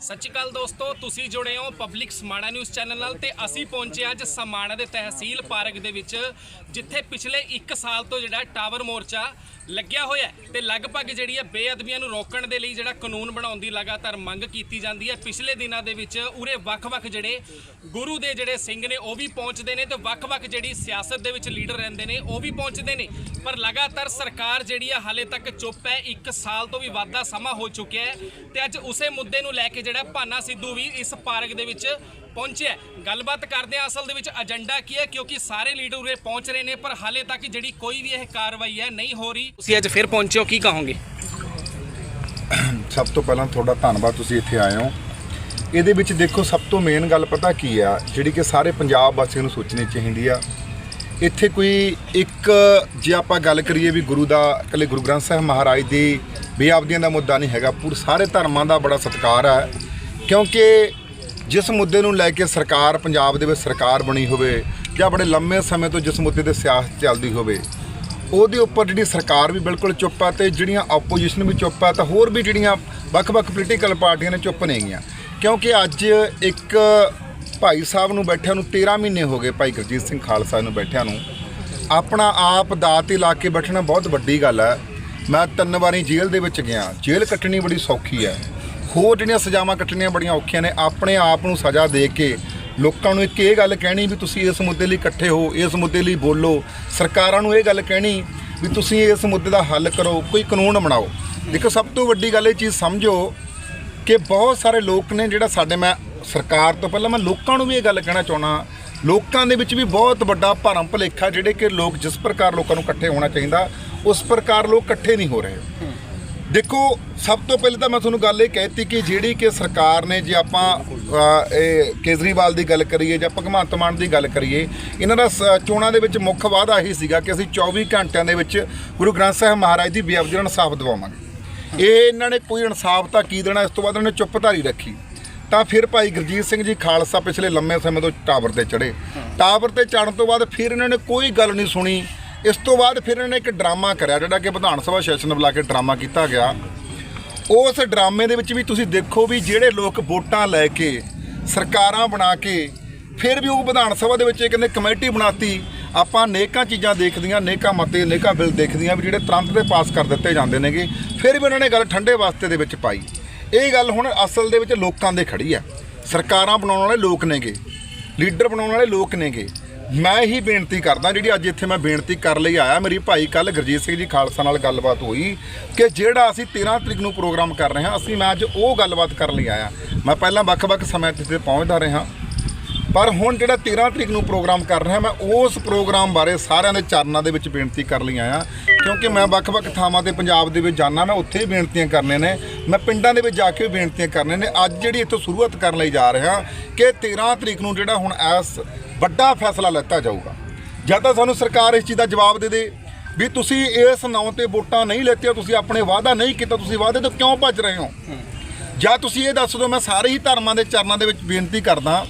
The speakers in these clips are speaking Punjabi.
ਸਤਿ ਸ਼੍ਰੀ ਅਕਾਲ ਦੋਸਤੋ, ਤੁਸੀਂ ਜੁੜੇ ਹੋ ਪਬਲਿਕ ਸਮਾਣਾ ਨਿਊਜ਼ ਚੈਨਲ ਨਾਲ ਤੇ ਅਸੀਂ ਪਹੁੰਚੇ ਹਾਂ ਅੱਜ ਸਮਾਣਾ ਦੇ ਤਹਿਸੀਲ ਪਾਰਕ ਦੇ ਵਿੱਚ, ਜਿੱਥੇ ਪਿਛਲੇ 1 ਸਾਲ ਤੋਂ ਜਿਹੜਾ ਟਾਵਰ ਮੋਰਚਾ ਲੱਗਿਆ ਹੋਇਆ ਹੈ ਤੇ ਲਗਭਗ ਜਿਹੜੀ ਹੈ ਬੇਅਦਬੀਆਂ ਨੂੰ ਰੋਕਣ ਦੇ ਲਈ ਜਿਹੜਾ ਕਾਨੂੰਨ ਬਣਾਉਣ ਦੀ ਲਗਾਤਾਰ ਮੰਗ ਕੀਤੀ ਜਾਂਦੀ ਹੈ। ਪਿਛਲੇ ਦਿਨਾਂ ਦੇ ਵਿੱਚ ਉਰੇ ਵੱਖ-ਵੱਖ ਜਿਹੜੇ ਗੁਰੂ ਦੇ ਜਿਹੜੇ ਸਿੰਘ ਨੇ, ਉਹ ਵੀ ਪਹੁੰਚਦੇ ਨੇ ਤੇ ਵੱਖ-ਵੱਖ ਜਿਹੜੀ ਸਿਆਸਤ ਦੇ ਵਿੱਚ ਲੀਡਰ ਰਹਿੰਦੇ ਨੇ, ਉਹ ਵੀ ਪਹੁੰਚਦੇ ਨੇ। ਪਰ ਲਗਾਤਾਰ ਸਰਕਾਰ ਜਿਹੜੀ ਹੈ ਹਾਲੇ ਤੱਕ ਚੁੱਪ ਹੈ 1 ਸਾਲ ਤੋਂ ਵੀ ਵੱਧ ਦਾ ਸਮਾਂ ਹੋ ਚੁੱਕਿਆ ਹੈ ਤੇ ਅੱਜ ਉਸੇ ਮੁੱਦੇ ਨੂੰ ਲੈ ਕੇ ਜਿਹੜਾ ਭਾਨਾ ਸਿੱਧੂ ਵੀ ਇਸ ਪਾਰਕ ਦੇ ਵਿੱਚ ਪਹੁੰਚਿਆ ਗੱਲਬਾਤ ਕਰਦੇ ਆ ਅਸਲ ਦੇ ਵਿੱਚ ਏਜੰਡਾ ਕੀ ਹੈ, ਕਿਉਂਕਿ ਸਾਰੇ ਲੀਡਰ ਉਰੇ ਪਹੁੰਚ ਰਹੇ ਨੇ, ਪਰ ਹਾਲੇ ਤੱਕ ਜਿਹੜੀ ਕੋਈ ਵੀ ਇਹ ਕਾਰਵਾਈ ਹੈ ਨਹੀਂ ਹੋ ਰਹੀ। ਤੁਸੀਂ ਅੱਜ ਫਿਰ ਪਹੁੰਚੇ ਹੋ, ਕੀ ਕਹੋਗੇ? ਸਭ ਤੋਂ ਪਹਿਲਾਂ ਤੁਹਾਡਾ ਧੰਨਵਾਦ, ਤੁਸੀਂ ਇੱਥੇ ਆਏ ਹੋ। ਇਹਦੇ ਵਿੱਚ ਦੇਖੋ, ਸਭ ਤੋਂ ਮੇਨ ਗੱਲ ਪਤਾ ਕੀ ਆ? ਜਿਹੜੀ ਕਿ ਸਾਰੇ ਪੰਜਾਬ ਵਾਸੀਆਂ ਨੂੰ ਸੋਚਣੀ ਚਾਹੀਦੀ ਆ। ਇੱਥੇ ਕੋਈ ਇੱਕ, ਜੇ ਆਪਾਂ ਗੱਲ ਕਰੀਏ ਵੀ ਗੁਰੂ ਦਾ, ਇਕੱਲੇ ਗੁਰੂ ਗ੍ਰੰਥ ਸਾਹਿਬ ਮਹਾਰਾਜ ਦੀ ਬੇਅਬਦੀਆਂ ਦਾ ਮੁੱਦਾ ਨਹੀਂ ਹੈਗਾ, ਪੂਰੇ ਸਾਰੇ ਧਰਮਾਂ ਦਾ ਬੜਾ ਸਤਿਕਾਰ ਹੈ। ਕਿਉਂਕਿ ਜਿਸ ਮੁੱਦੇ ਨੂੰ ਲੈ ਕੇ ਸਰਕਾਰ, ਪੰਜਾਬ ਦੇ ਵਿੱਚ ਸਰਕਾਰ ਬਣੀ ਹੋਵੇ, ਜਾਂ ਬੜੇ ਲੰਮੇ ਸਮੇਂ ਤੋਂ ਜਿਸ ਮੁੱਦੇ ਤੇ ਸਿਆਸਤ ਚੱਲਦੀ ਹੋਵੇ, ਉਹਦੇ ਉੱਪਰ ਜਿਹੜੀ ਸਰਕਾਰ ਵੀ ਬਿਲਕੁਲ ਚੁੱਪ ਹੈ ਤੇ ਜਿਹੜੀਆਂ ਆਪੋਜੀਸ਼ਨ ਵੀ ਚੁੱਪ ਹੈ ਤਾਂ ਹੋਰ ਵੀ ਜਿਹੜੀਆਂ ਵੱਖ-ਵੱਖ ਪੋਲੀਟੀਕਲ ਪਾਰਟੀਆਂ ਨੇ ਚੁੱਪ ਨੇਗੀਆਂ। ਕਿਉਂਕਿ ਅੱਜ ਇੱਕ ਭਾਈ ਸਾਹਿਬ ਨੂੰ ਬੈਠਿਆਂ ਨੂੰ 13 ਮਹੀਨੇ ਹੋ ਗਏ ਭਾਈ ਗੁਰਜੀਤ ਸਿੰਘ ਖਾਲਸਾ ਨੂੰ ਬੈਠਿਆਂ ਨੂੰ। ਆਪਣਾ ਆਪ ਦਾਤ ਲਾ ਕੇ ਬੈਠਣਾ ਬਹੁਤ ਵੱਡੀ ਗੱਲ ਹੈ। ਮੈਂ ਤਿੰਨ ਵਾਰੀ ਜੇਲ੍ਹ ਦੇ ਵਿੱਚ ਗਿਆ। ਜੇਲ੍ਹ ਕੱਟਣੀ ਬੜੀ ਸੌਖੀ ਹੈ। ਹੋਰ ਜਿਹੜੀਆਂ ਸਜ਼ਾਵਾਂ ਕੱਟਣੀਆਂ ਬੜੀਆਂ ਔਖੀਆਂ ਨੇ, ਆਪਣੇ ਆਪ ਨੂੰ ਸਜ਼ਾ ਦੇ ਕੇ ਲੋਕਾਂ ਨੂੰ ਇੱਕ ਇਹ ਗੱਲ ਕਹਿਣੀ ਵੀ ਤੁਸੀਂ ਇਸ ਮੁੱਦੇ ਲਈ ਇਕੱਠੇ ਹੋ, ਇਸ ਮੁੱਦੇ ਲਈ ਬੋਲੋ। ਸਰਕਾਰਾਂ ਨੂੰ ਇਹ ਗੱਲ ਕਹਿਣੀ ਵੀ ਤੁਸੀਂ ਇਸ ਮੁੱਦੇ ਦਾ ਹੱਲ ਕਰੋ, ਕੋਈ ਕਾਨੂੰਨ ਬਣਾਓ। ਦੇਖੋ ਸਭ ਤੋਂ ਵੱਡੀ ਗੱਲ ਇਹ ਚੀਜ਼ ਸਮਝੋ ਕਿ ਬਹੁਤ ਸਾਰੇ ਲੋਕ ਨੇ ਜਿਹੜਾ ਸਾਡੇ ਮੈਂ ਸਰਕਾਰ ਤੋਂ ਪਹਿਲਾਂ ਮੈਂ ਲੋਕਾਂ ਨੂੰ ਵੀ ਇਹ ਗੱਲ ਕਹਿਣਾ ਚਾਹੁੰਦਾ ਲੋਕਾਂ ਦੇ ਵਿੱਚ ਵੀ ਬਹੁਤ ਵੱਡਾ ਭਰਮ ਭੁਲੇਖਾ ਜਿਹੜੇ ਕਿ ਲੋਕ ਜਿਸ ਪ੍ਰਕਾਰ ਲੋਕਾਂ ਨੂੰ ਇਕੱਠੇ ਹੋਣਾ ਚਾਹੀਦਾ, ਉਸ ਪ੍ਰਕਾਰ ਲੋਕ ਇਕੱਠੇ ਨਹੀਂ ਹੋ ਰਹੇ। ਦੇਖੋ, ਸਭ ਤੋਂ ਪਹਿਲੇ ਤਾਂ ਮੈਂ ਤੁਹਾਨੂੰ ਗੱਲ ਇਹ ਕਹਿਤੀ ਕਿ ਜਿਹੜੀ ਕਿ ਸਰਕਾਰ ਨੇ ਜੇ ਆਪਾਂ ਇਹ ਕੇਜਰੀਵਾਲ ਦੀ ਗੱਲ ਕਰੀਏ ਜਾਂ ਭਗਵੰਤ ਮਾਨ ਦੀ ਗੱਲ ਕਰੀਏ, ਇਹਨਾਂ ਦਾ ਸ- ਚੋਣਾਂ ਦੇ ਵਿੱਚ ਮੁੱਖ ਵਾਅਦਾ ਇਹੀ ਸੀਗਾ ਕਿ ਅਸੀਂ 24 ਘੰਟਿਆਂ ਦੇ ਵਿੱਚ ਗੁਰੂ ਗ੍ਰੰਥ ਸਾਹਿਬ ਮਹਾਰਾਜ ਦੀ ਬੇਅਬਦੀ ਇਨਸਾਫ ਦਿਵਾਵਾਂਗੇ। ਇਹ ਇਹਨਾਂ ਨੇ ਕੋਈ ਇਨਸਾਫ ਤਾਂ ਕੀ ਦੇਣਾ, ਇਸ ਤੋਂ ਬਾਅਦ ਇਹਨਾਂ ਨੇ ਚੁੱਪਧਾਰੀ ਰੱਖੀ। ਤਾਂ ਫਿਰ ਭਾਈ ਗੁਰਜੀਤ ਸਿੰਘ ਜੀ ਖਾਲਸਾ ਪਿਛਲੇ ਲੰਮੇ ਸਮੇਂ ਤੋਂ ਟਾਵਰ ਤੇ ਚੜੇ ਟਾਵਰ ਤੇ ਚੜਨ ਤੋਂ ਬਾਅਦ ਫਿਰ ਇਹਨਾਂ ਨੇ ਕੋਈ ਗੱਲ ਨਹੀਂ ਸੁਣੀ। ਇਸ ਤੋਂ ਬਾਅਦ ਫਿਰ ਇਹਨਾਂ ਨੇ ਇੱਕ ਡਰਾਮਾ ਕਰਿਆ, ਜਿਹੜਾ ਕਿ ਵਿਧਾਨ ਸਭਾ ਸੈਸ਼ਨ ਬੁਲਾ ਕੇ ਡਰਾਮਾ ਕੀਤਾ ਗਿਆ। ਉਸ ਡਰਾਮੇ ਦੇ ਵਿੱਚ ਵੀ ਤੁਸੀਂ ਦੇਖੋ ਵੀ ਜਿਹੜੇ ਲੋਕ ਵੋਟਾਂ ਲੈ ਕੇ, ਸਰਕਾਰਾਂ ਬਣਾ ਕੇ, ਫਿਰ ਵੀ ਉਹ ਵਿਧਾਨ ਸਭਾ ਦੇ ਵਿੱਚ ਇਹ ਕਹਿੰਦੇ ਕਮੇਟੀ ਬਣਾਤੀ। ਆਪਾਂ ਨੇਕਾਂ ਚੀਜ਼ਾਂ ਦੇਖਦੀਆਂ, ਨੇਕਾਂ ਮਤੇ, ਨੇਕਾਂ ਬਿੱਲ ਦੇਖਦੀਆਂ ਵੀ ਜਿਹੜੇ ਤੁਰੰਤ ਦੇ ਪਾਸ ਕਰ ਦਿੱਤੇ ਜਾਂਦੇ ਨੇਗੇ। ਫਿਰ ਵੀ ਉਹਨਾਂ ਨੇ ਗੱਲ ਠੰਡੇ ਵਾਸਤੇ ਦੇ ਵਿੱਚ ਪਾਈ। ਇਹ ਗੱਲ ਹੁਣ ਅਸਲ ਦੇ ਵਿੱਚ ਲੋਕਾਂ ਦੇ ਖੜੀ ਆ। ਸਰਕਾਰਾਂ ਬਣਾਉਣ ਵਾਲੇ ਲੋਕ ਨੇਗੇ, ਲੀਡਰ ਬਣਾਉਣ ਵਾਲੇ ਲੋਕ ਨੇਗੇ। ਮੈਂ ਹੀ ਬੇਨਤੀ ਕਰਦਾ, ਜਿਹੜੀ ਅੱਜ ਇੱਥੇ ਮੈਂ ਬੇਨਤੀ ਕਰ ਲਈ ਆਇਆ, ਮੇਰੀ ਭਾਈ ਕੱਲ ਗੁਰਜੀਤ ਸਿੰਘ ਜੀ ਖਾਲਸਾ ਨਾਲ ਗੱਲਬਾਤ ਹੋਈ ਕਿ ਜਿਹੜਾ ਅਸੀਂ 13 ਤਰੀਕ ਨੂੰ ਪ੍ਰੋਗਰਾਮ ਕਰ ਰਹੇ ਹਾਂ, ਅਸੀਂ ਮੈਂ ਅੱਜ ਉਹ ਗੱਲਬਾਤ ਕਰਨ ਲਈ ਆਇਆ। ਮੈਂ ਪਹਿਲਾਂ ਵੱਖ-ਵੱਖ ਸਮੇਂ ਤੇ ਪਹੁੰਚਦਾ ਰਿਹਾ। ਪਰ ਹੁਣ ਜਿਹੜਾ 13 ਤਰੀਕ ਨੂੰ ਪ੍ਰੋਗਰਾਮ ਕਰ ਰਿਹਾ, ਮੈਂ ਉਸ ਪ੍ਰੋਗਰਾਮ ਬਾਰੇ ਸਾਰਿਆਂ ਦੇ ਚਰਨਾਂ ਦੇ ਵਿੱਚ ਬੇਨਤੀ ਕਰ ਲਈ ਆਇਆ ਕਿਉਂਕਿ ਮੈਂ ਵੱਖ-ਵੱਖ ਥਾਵਾਂ ਤੇ ਪੰਜਾਬ ਦੇ ਵਿੱਚ ਜਾਣਾ ਮੈਂ ਉੱਥੇ ਹੀ ਬੇਨਤੀਆਂ ਕਰਨੇ ਨੇ। ਮੈਂ ਪਿੰਡਾਂ ਦੇ ਵਿੱਚ ਜਾ ਕੇ ਵੀ ਬੇਨਤੀਆਂ ਕਰਨੇ ਨੇ। ਅੱਜ ਜਿਹੜੀ ਇੱਥੋਂ ਸ਼ੁਰੂਆਤ ਕਰਨ ਲਈ ਜਾ ਰਿਹਾ ਕਿ 13 ਤਰੀਕ ਨੂੰ ਜਿਹੜਾ ਹੁਣ ਐਸ ਵੱਡਾ ਫੈਸਲਾ ਲੈਤਾ ਜਾਊਗਾ। ਜਾਂ ਤਾਂ ਸਾਨੂੰ ਸਰਕਾਰ ਇਸ ਚੀਜ਼ ਦਾ ਜਵਾਬ ਦੇ ਦੇ ਵੀ ਤੁਸੀਂ ਇਸ ਨਾਂ ਤੇ ਵੋਟਾਂ ਨਹੀਂ ਲੈਤੀਆਂ, ਤੁਸੀਂ ਆਪਣੇ ਵਾਅਦਾ ਨਹੀਂ ਕੀਤਾ, ਤੁਸੀਂ ਵਾਅਦੇ ਤੋਂ ਕਿਉਂ ਭੱਜ ਰਹੇ ਹੋ? ਜਾਂ ਤੁਸੀਂ ਇਹ ਦੱਸ ਦਿਓ ਮੈਂ ਸਾਰੇ ਹੀ ਧਰਮਾਂ ਦੇ ਚਰਨਾਂ ਦੇ ਵਿੱਚ ਬੇਨਤੀ ਕਰਦਾ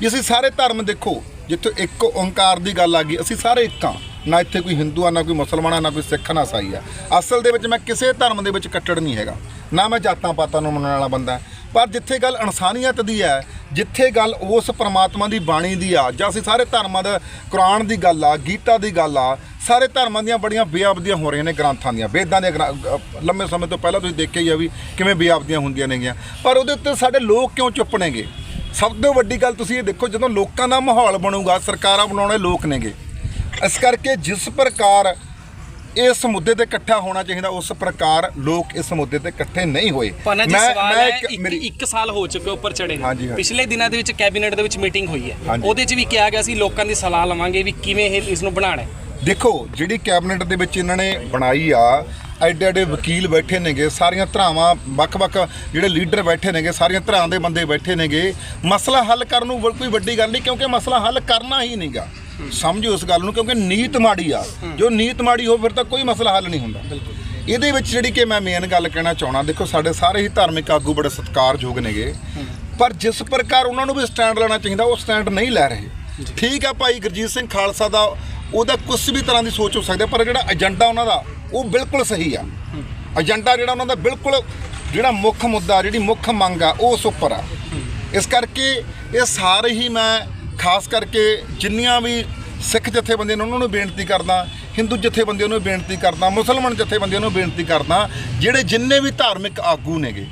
ਵੀ ਅਸੀਂ ਸਾਰੇ ਧਰਮ ਦੇਖੋ, ਜਿੱਥੇ ਇੱਕ ਓੰਕਾਰ ਦੀ ਗੱਲ ਆ ਗਈ, ਅਸੀਂ ਸਾਰੇ ਇੱਕ ਹਾਂ। ਨਾ ਇੱਥੇ ਕੋਈ ਹਿੰਦੂ ਆ ਨਾ ਕੋਈ ਮੁਸਲਮਾਨ ਆ ਨਾ ਕੋਈ ਸਿੱਖ, ਨਾ ਸਾਈ ਆ। ਅਸਲ ਦੇ ਵਿੱਚ ਮੈਂ ਕਿਸੇ ਧਰਮ ਦੇ ਵਿੱਚ ਕੱਟੜ ਨਹੀਂ ਹੈਗਾ। ਨਾ ਮੈਂ ਜਾਤਾਂ ਪਾਤਾਂ ਨੂੰ ਮੰਨਣ ਵਾਲਾ ਬੰਦਾ ਪਰ ਜਿੱਥੇ ਗੱਲ ਇਨਸਾਨੀਅਤ ਦੀ ਹੈ, ਜਿੱਥੇ ਗੱਲ ਉਸ ਪ੍ਰਮਾਤਮਾ ਦੀ ਬਾਣੀ ਦੀ ਆ, ਜਾਂ ਅਸੀਂ ਸਾਰੇ ਧਰਮਾਂ ਦਾ, ਕੁਰਾਨ ਦੀ ਗੱਲ ਆ, ਗੀਤਾ ਦੀ ਗੱਲ ਆ, ਸਾਰੇ ਧਰਮਾਂ ਦੀਆਂ ਬੜੀਆਂ ਬੇਅਬਦੀਆਂ ਹੋ ਰਹੀਆਂ ਨੇ ਗ੍ਰੰਥਾਂ ਦੀਆਂ। ਵੇਦਾਂ ਦੇ ਲੰਮੇ ਸਮੇਂ ਤੋਂ ਪਹਿਲਾਂ ਤੁਸੀਂ ਦੇਖਿਆ ਹੀ ਆ ਵੀ ਕਿਵੇਂ ਬੇਅਬਦੀਆਂ ਹੁੰਦੀਆਂ ਨੇਗੀਆਂ। ਪਰ ਉਹਦੇ ਉੱਤੇ ਸਾਡੇ ਲੋਕ ਕਿਉਂ ਚੁੱਪ ਨੇਗੇ? ਸਭ ਤੋਂ ਵੱਡੀ ਗੱਲ ਤੁਸੀਂ ਇਹ ਦੇਖੋ, ਜਦੋਂ ਲੋਕਾਂ ਦਾ ਮਾਹੌਲ ਬਣੂਗਾ, ਸਰਕਾਰਾਂ ਬਣਾਉਣੇ ਲੋਕ ਨੇਗੇ। ਇਸ ਕਰਕੇ ਜਿਸ ਪ੍ਰਕਾਰ ਇਸ ਮੁੱਦੇ ਤੇ ਇਕੱਠਾ ਹੋਣਾ ਚਾਹੀਦਾ ਉਸ ਪ੍ਰਕਾਰ ਲੋਕ ਇਸ ਮੁੱਦੇ ਤੇ ਇਕੱਠੇ ਨਹੀਂ ਹੋਏ। ਪਾਨਾ ਜੀ ਸਵਾਲ ਹੈ ਇੱਕ- ਸਾਲ ਹੋ ਚੁੱਕਾ ਉੱਪਰ ਚੜੇ ਨੂੰ। ਪਿਛਲੇ ਦਿਨਾਂ ਦੇ ਵਿੱਚ ਕੈਬਨਿਟ ਦੇ ਵਿੱਚ ਮੀਟਿੰਗ ਹੋਈ ਹੈ। ਉਹਦੇ 'ਚ ਵੀ ਕਿਹਾ ਗਿਆ ਸੀ ਲੋਕਾਂ ਦੀ ਸਲਾਹ ਲਵਾਂਗੇ ਵੀ ਕਿਵੇਂ ਇਹ ਇਸ ਨੂੰ ਬਣਾਉਣਾ ਹੈ। ਦੇਖੋ ਜਿਹੜੀ ਕੈਬਨਿਟ ਦੇ ਵਿੱਚ ਇਹਨਾਂ ਨੇ ਬਣਾਈ ਆ ਐਡੇ ਐਡੇ ਵਕੀਲ ਬੈਠੇ ਨੇਗੇ ਸਾਰੀਆਂ ਧਰਾਵਾਂ ਵੱਖ-ਵੱਖ ਜਿਹੜੇ ਲੀਡਰ ਬੈਠੇ ਨੇਗੇ ਸਾਰੀਆਂ ਧਰਾਂ ਦੇ ਬੰਦੇ ਬੈਠੇ ਨੇਗੇ। ਮਸਲਾ ਹੱਲ ਕਰਨ ਨੂੰ ਕੋਈ ਵੱਡੀ ਗੱਲ ਨਹੀਂ ਕਿਉਂਕਿ ਮਸਲਾ ਹੱਲ ਕਰਨਾ ਹੀ ਨਹੀਂਗਾ। ਸਮਝੋ ਇਸ ਗੱਲ ਨੂੰ ਕਿਉਂਕਿ ਨੀਤ ਮਾੜੀ ਆ। ਜੋ ਨੀਤ ਮਾੜੀ ਹੋ ਫਿਰ ਤਾਂ ਕੋਈ ਮਸਲਾ ਹੱਲ ਨਹੀਂ ਹੁੰਦਾ। ਇਹਦੇ ਵਿੱਚ ਜਿਹੜੀ ਕਿ ਮੈਂ ਮੇਨ ਗੱਲ ਕਹਿਣਾ ਚਾਹਣਾ ਦੇਖੋ ਸਾਡੇ ਸਾਰੇ ਹੀ ਧਾਰਮਿਕ ਆਗੂ ਬੜੇ ਸਤਿਕਾਰਯੋਗ ਨੇਗੇ। ਪਰ ਜਿਸ ਪ੍ਰਕਾਰ ਉਹਨਾਂ ਨੂੰ ਵੀ ਸਟੈਂਡ ਲੈਣਾ ਚਾਹੀਦਾ ਉਹ ਸਟੈਂਡ ਨਹੀਂ ਲੈ ਰਹੇ। ਠੀਕ ਆ ਭਾਈ ਗੁਰਜੀਤ ਸਿੰਘ ਖਾਲਸਾ ਦਾ ਉਹਦਾ ਕੁਝ ਵੀ ਤਰ੍ਹਾਂ ਦੀ ਸੋਚ ਹੋ ਸਕਦੀ ਪਰ ਜਿਹੜਾ ਏਜੰਡਾ ਉਹਨਾਂ ਦਾ ਉਹ ਬਿਲਕੁਲ ਸਹੀ ਆ। ਏਜੰਡਾ ਜਿਹੜਾ ਉਹਨਾਂ ਦਾ ਬਿਲਕੁਲ ਜਿਹੜਾ ਮੁੱਖ ਮੁੱਦਾ ਜਿਹੜੀ ਮੁੱਖ ਮੰਗ ਆ ਉਹ ਉਸ ਉੱਪਰ ਆ। ਇਸ ਕਰਕੇ ਇਹ ਸਾਰੇ ਹੀ ਮੈਂ ਖਾਸ ਕਰਕੇ ਜਿੰਨੀਆਂ ਵੀ ਸਿੱਖ ਜਥੇਬੰਦੀਆਂ ਨੇ ਉਹਨਾਂ ਨੂੰ ਬੇਨਤੀ ਕਰਦਾ ਹਿੰਦੂ ਜਥੇਬੰਦੀਆਂ ਨੂੰ ਬੇਨਤੀ ਕਰਦਾ ਮੁਸਲਮਾਨ ਜਥੇਬੰਦੀਆਂ ਨੂੰ ਬੇਨਤੀ ਕਰਦਾ ਜਿਹੜੇ ਜਿੰਨੇ ਵੀ ਧਾਰਮਿਕ ਆਗੂ ਨੇਗੇ।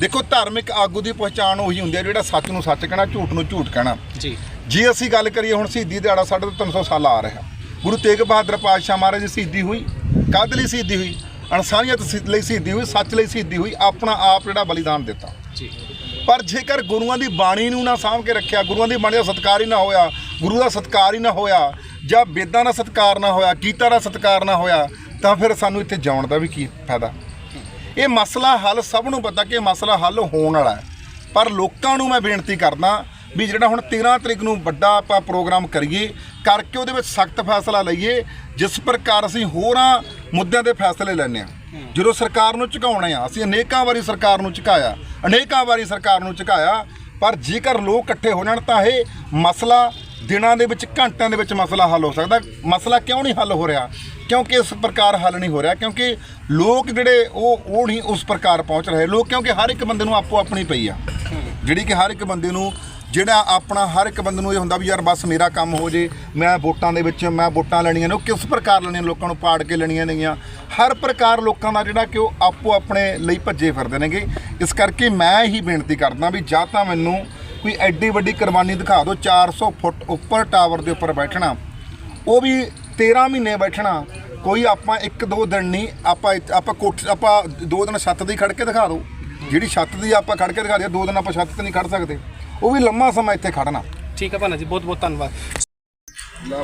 ਦੇਖੋ ਧਾਰਮਿਕ ਆਗੂ ਦੀ ਪਛਾਣ ਉਹੀ ਹੁੰਦੀ ਹੈ ਜਿਹੜਾ ਸੱਚ ਨੂੰ ਸੱਚ ਕਹਿਣਾ ਝੂਠ ਨੂੰ ਝੂਠ ਕਹਿਣਾ। ਜੀ। ਜੇ ਅਸੀਂ ਗੱਲ ਕਰੀਏ ਹੁਣ ਸ਼ਹੀਦੀ ਦਿਹਾੜਾ ਸਾਡੇ ਤੋਂ 300 ਸਾਲ ਆ ਰਿਹਾ। ਗੁਰੂ ਤੇਗ ਬਹਾਦਰ ਪਾਤਸ਼ਾਹ ਮਹਾਰਾਜ ਦੀ ਸ਼ਹੀਦੀ ਹੋਈ ਕਾਹਦੇ ਲਈ ਸ਼ਹੀਦੀ ਹੋਈ? ਅਨਸਾਨੀਅਤ ਲਈ ਸ਼ਹੀਦੀ ਹੋਈ ਸੱਚ ਲਈ ਸ਼ਹੀਦੀ ਹੋਈ ਆਪਣਾ ਆਪ ਜਿਹੜਾ ਬਲੀਦਾਨ ਦਿੱਤਾ। ਜੀ। ਪਰ ਜੇਕਰ ਗੁਰੂਆਂ ਦੀ ਬਾਣੀ ਨੂੰ ਨਾ ਸਾਂਭ ਕੇ ਰੱਖਿਆ ਗੁਰੂਆਂ ਦੀ ਬਾਣੀ ਦਾ ਸਤਿਕਾਰ ਹੀ ਨਾ ਹੋਇਆ ਗੁਰੂ ਦਾ ਸਤਿਕਾਰ ਹੀ ਨਾ ਹੋਇਆ ਜਾਂ ਵੇਦਾਂ ਦਾ ਸਤਿਕਾਰ ਨਾ ਹੋਇਆ ਗੀਤਾ ਦਾ ਸਤਿਕਾਰ ਨਾ ਹੋਇਆ ਤਾਂ ਫਿਰ ਸਾਨੂੰ ਇੱਥੇ ਜਾਣ ਦਾ ਵੀ ਕੀ ਫਾਇਦਾ? ਇਹ ਮਸਲਾ ਹੱਲ ਸਭ ਨੂੰ ਪਤਾ ਕਿ ਇਹ ਮਸਲਾ ਹੱਲ ਹੋਣ ਵਾਲਾ ਹੈ। ਪਰ ਲੋਕਾਂ ਨੂੰ ਮੈਂ ਬੇਨਤੀ ਕਰਦਾ ਵੀ ਜਿਹੜਾ ਹੁਣ 13 ਤਰੀਕ ਨੂੰ ਵੱਡਾ ਆਪਾਂ ਪ੍ਰੋਗਰਾਮ ਕਰੀਏ ਕਰਕੇ ਉਹਦੇ ਵਿੱਚ ਸਖਤ ਫੈਸਲਾ ਲਈਏ ਜਿਸ ਪ੍ਰਕਾਰ ਅਸੀਂ ਹੋਰਾਂ ਮੁੱਦਿਆਂ ਦੇ ਫੈਸਲੇ ਲੈਣੇ ਆ ਜਦੋਂ ਸਰਕਾਰ ਨੂੰ ਝੁਕਾਉਣੇ ਆ ਅਸੀਂ ਅਨੇਕਾਂ ਵਾਰੀ ਸਰਕਾਰ ਨੂੰ ਝੁਕਾਇਆ ਅਨੇਕਾਂ ਵਾਰੀ ਸਰਕਾਰ ਨੂੰ ਝੁਕਾਇਆ, ਪਰ ਜੇਕਰ ਲੋਕ ਇਕੱਠੇ ਹੋ ਜਾਣ ਤਾਂ ਇਹ ਮਸਲਾ ਦਿਨਾਂ ਦੇ ਵਿੱਚ, ਘੰਟਿਆਂ ਦੇ ਵਿੱਚ ਮਸਲਾ ਹੱਲ ਹੋ ਸਕਦਾ। ਮਸਲਾ ਕਿਉਂ ਨਹੀਂ ਹੱਲ ਹੋ ਰਿਹਾ? ਕਿਉਂਕਿ ਇਸ ਪ੍ਰਕਾਰ ਹੱਲ ਨਹੀਂ ਹੋ ਰਿਹਾ, ਕਿਉਂਕਿ ਲੋਕ ਜਿਹੜੇ ਉਹ ਉਹ ਨਹੀਂ ਉਸ ਪ੍ਰਕਾਰ ਪਹੁੰਚ ਰਹੇ। ਲੋਕ ਕਿਉਂਕਿ ਹਰ ਇੱਕ ਬੰਦੇ ਨੂੰ ਆਪੋ ਆਪਣੀ ਪਈ ਆ। ਜਿਹੜੀ ਕਿ ਹਰ ਇੱਕ ਬੰਦੇ ਨੂੰ ਜਿਹੜਾ ਆਪਣਾ ਹਰ ਇੱਕ ਬੰਦੇ ਨੂੰ ਇਹ ਹੁੰਦਾ ਵੀ ਯਾਰ ਬਸ ਮੇਰਾ ਕੰਮ ਹੋ ਜੇ, ਮੈਂ ਵੋਟਾਂ ਦੇ ਵਿੱਚ, ਮੈਂ ਵੋਟਾਂ ਲੈਣੀਆਂ ਨੇ, ਉਹ ਕਿਸ ਪ੍ਰਕਾਰ ਲੈਣੀਆਂ ਲੋਕਾਂ ਨੂੰ ਪਾੜ ਕੇ ਲੈਣੀਆਂ ਨੇਗੀਆਂ। ਹਰ ਪ੍ਰਕਾਰ ਲੋਕਾਂ ਦਾ ਜਿਹੜਾ ਕਿ ਉਹ ਆਪੋ ਆਪਣੇ ਲਈ ਭੱਜੇ ਫਿਰਦੇ ਨੇਗੇ। ਇਸ ਕਰਕੇ ਮੈਂ ਹੀ ਬੇਨਤੀ ਕਰਦਾ ਵੀ ਜਾਂ ਤਾਂ ਮੈਨੂੰ ਕੋਈ ਐਡੀ ਵੱਡੀ ਕੁਰਬਾਨੀ ਦਿਖਾ ਦਿਓ 400 ਫੁੱਟ ਉੱਪਰ ਟਾਵਰ ਦੇ ਉੱਪਰ ਬੈਠਣਾ। ਉਹ ਵੀ 13 ਮਹੀਨੇ ਬੈਠਣਾ, ਕੋਈ ਆਪਾਂ ਇੱਕ ਦੋ ਦਿਨ ਨਹੀਂ, ਆਪਾਂ ਆਪਾਂ ਕੋਠ, ਆਪਾਂ ਦੋ ਦਿਨ ਛੱਤ ਦੀ ਖੜ ਕੇ ਦਿਖਾ ਦਿਓ। ਜਿਹੜੀ ਛੱਤ ਦੀ ਆਪਾਂ ਖੜ ਕੇ ਦਿਖਾ ਦਿਆ ਦੋ ਦਿਨ ਆਪਾਂ ਛੱਤ ਤੇ ਨਹੀਂ ਖੜ ਸਕਦੇ। ਉਹ ਵੀ ਲੰਮਾ ਸਮਾਂ ਇੱਥੇ ਖੜਨਾ। ਠੀਕ ਹੈ ਭਾਨਾ ਜੀ ਬਹੁਤ ਬਹੁਤ ਧੰਨਵਾਦ।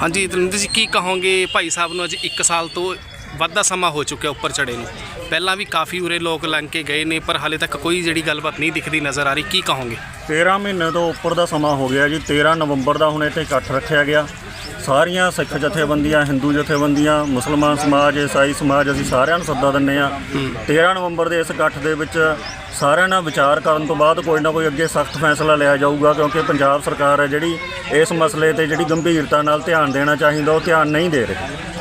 ਹਾਂਜੀ ਤਰਿੰਦਰ ਜੀ ਕੀ ਕਹੋਗੇ ਭਾਈ ਸਾਹਿਬ ਨੂੰ ਅੱਜ 1 ਸਾਲ ਤੋਂ ਵੱਧ ਦਾ ਸਮਾਂ ਹੋ ਚੁੱਕਿਆ ਉੱਪਰ ਚੜੇ ਨੂੰ? ਪਹਿਲਾਂ ਵੀ ਕਾਫੀ ਉਰੇ ਲੋਕ ਲੰਘ ਕੇ ਗਏ ਨੇ ਪਰ ਹਾਲੇ ਤੱਕ ਕੋਈ ਜਿਹੜੀ ਗੱਲਬਾਤ ਨਹੀਂ ਦਿਖਦੀ ਨਜ਼ਰ ਆ ਰਹੀ। ਕੀ ਕਹੋਗੇ? 13 ਮਹੀਨੇ ਤੋਂ ਉੱਪਰ ਦਾ ਸਮਾਂ ਹੋ ਗਿਆ ਜੀ 13 ਨਵੰਬਰ ਦਾ ਹੁਣ ਇੱਥੇ ਇਕੱਠ ਰੱਖਿਆ ਗਿਆ। ਸਾਰੀਆਂ ਸਿੱਖ ਜਥੇਬੰਦੀਆਂ, ਹਿੰਦੂ ਜਥੇਬੰਦੀਆਂ, ਮੁਸਲਮਾਨ ਸਮਾਜ, ਈਸਾਈ ਸਮਾਜ ਅਸੀਂ ਸਾਰਿਆਂ ਨੂੰ ਸੱਦਾ ਦਿੰਨੇ ਆ 13 ਨਵੰਬਰ ਦੇ ਇਸ ਇਕੱਠ ਦੇ ਵਿੱਚ ਸਾਰਿਆਂ ਨਾਲ ਵਿਚਾਰ ਕਰਨ ਤੋਂ ਬਾਅਦ ਕੋਈ ਨਾ ਕੋਈ ਅੱਗੇ ਸਖਤ ਫੈਸਲਾ ਲਿਆ ਜਾਊਗਾ ਕਿਉਂਕਿ ਪੰਜਾਬ ਸਰਕਾਰ ਹੈ ਜਿਹੜੀ ਇਸ ਮਸਲੇ ਤੇ ਜਿਹੜੀ ਗੰਭੀਰਤਾ ਨਾਲ ਧਿਆਨ ਦੇਣਾ ਚਾਹੀਦਾ, ਉਹ ਧਿਆਨ ਨਹੀਂ ਦੇ ਰਹੀ।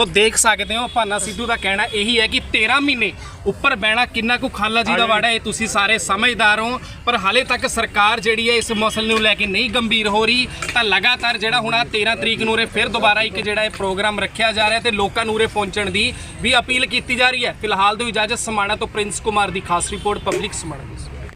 ਸੋ ਦੇਖ ਸਕਦੇ ਹੋ ਭਾਨਾ ਸਿੱਧੂ ਦਾ ਕਹਿਣਾ ਇਹੀ ਹੈ ਕਿ 13 ਮਹੀਨੇ ਉੱਪਰ ਬਹਿਣਾ ਕਿੰਨਾ ਕੁ ਖਾਲਾ ਜੀ ਦਾ ਵਾੜਾ ਹੈ ਤੁਸੀਂ ਸਾਰੇ ਸਮਝਦਾਰ ਹੋ ਪਰ ਹਾਲੇ ਤੱਕ ਸਰਕਾਰ ਜਿਹੜੀ ਹੈ ਇਸ ਮਸਲੇ ਨੂੰ ਲੈ ਕੇ ਨਹੀਂ ਗੰਭੀਰ ਹੋ ਰਹੀ। ਤਾਂ ਲਗਾਤਾਰ ਜਿਹੜਾ ਹੁਣ ਆਹ 13 ਤਰੀਕ ਨੂੰ ਉਰੇ ਫਿਰ ਦੁਬਾਰਾ ਇੱਕ ਜਿਹੜਾ ਇਹ ਪ੍ਰੋਗਰਾਮ ਰੱਖਿਆ ਜਾ ਰਿਹਾ ਤੇ ਲੋਕਾਂ ਨੂੰ ਉਰੇ ਪਹੁੰਚਣ ਦੀ ਵੀ ਅਪੀਲ ਕੀਤੀ ਜਾ ਰਹੀ ਹੈ। ਫਿਲਹਾਲ ਦੀ ਇਜਾਜ਼ਤ ਸਮਾਣਾ ਤੋਂ ਪ੍ਰਿੰਸ ਕੁਮਾਰ ਦੀ ਖਾਸ ਰਿਪੋਰਟ ਪਬਲਿਕ ਸਮਾਣਾ ਨਿਊਜ਼